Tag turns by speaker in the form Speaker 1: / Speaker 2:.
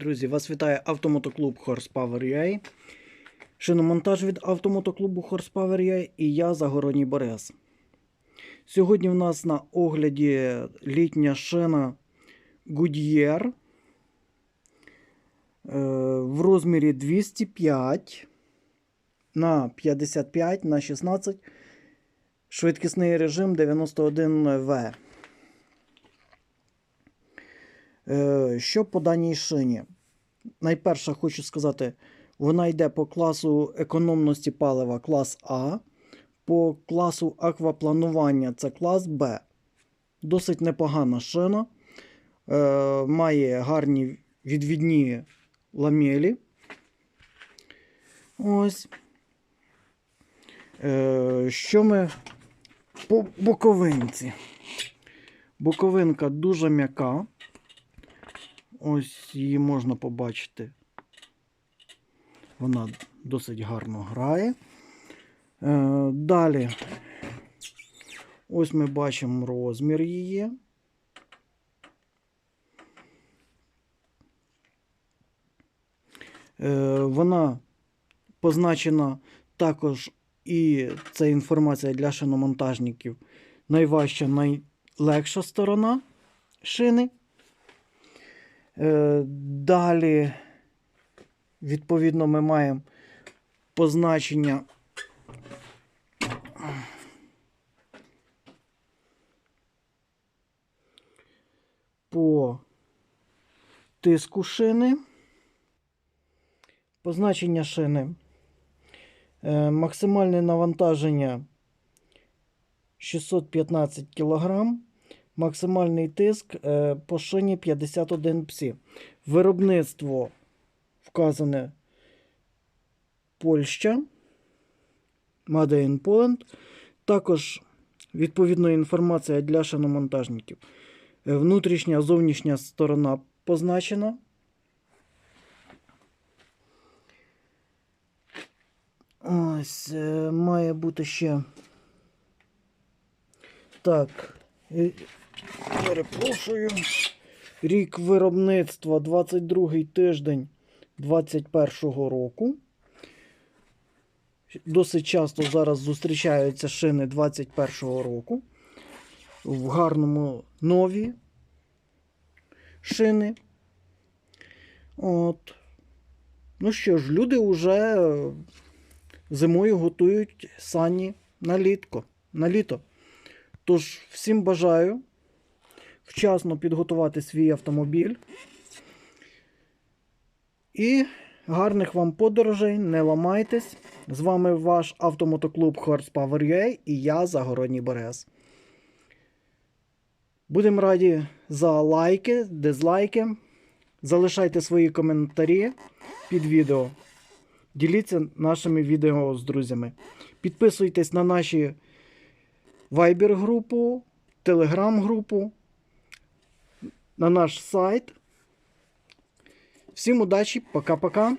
Speaker 1: Друзі, вас вітає автомотоклуб Horsepower UA. Шиномонтаж від автомотоклубу Horsepower UA і я Загородній Борис. Сьогодні в нас на огляді літня шина Goodyear е, в розмірі 205 на 55 на 16 швидкісний режим 91В. Що по даній шині? Найперше хочу сказати, вона йде по класу економності палива клас А, по класу аквапланування це клас Б. Досить непогана шина. Е, Має гарні відвідні ламелі. Ось. Е, Що ми по боковинці? Боковинка дуже м'яка. Ось її можна побачити. Вона досить гарно грає. Е, далі, ось ми бачимо розмір її. Е, вона позначена також, і це інформація для шиномонтажників. Найважча, найлегша сторона шини. Е, Далі, відповідно, ми маємо позначення по тиску шини. Позначення шини. Е, Максимальне навантаження 615 кг. Максимальний тиск е, по шині 51 псі. Виробництво вказане Польща. Made in Poland. Також відповідна інформація для шиномонтажників. Е, Внутрішня, зовнішня сторона позначена. Ось, е, має бути ще. Так. Перепрошую. Рік виробництва 22 тиждень 21 року. Досить часто зараз зустрічаються шини 21 року. В гарному нові шини. От. Ну що ж, люди вже зимою готують сані на літко, на літо. Тож, всім бажаю вчасно підготувати свій автомобіль. І гарних вам подорожей, не ламайтесь. З вами ваш автомотоклуб Horsepower UA і я, Загородній Борис. Будемо раді за лайки, дизлайки. Залишайте свої коментарі під відео. Діліться нашими відео з друзями. Підписуйтесь на наші Viber групу, телеграм-групу, на наш сайт. Всім удачі, пока-пока.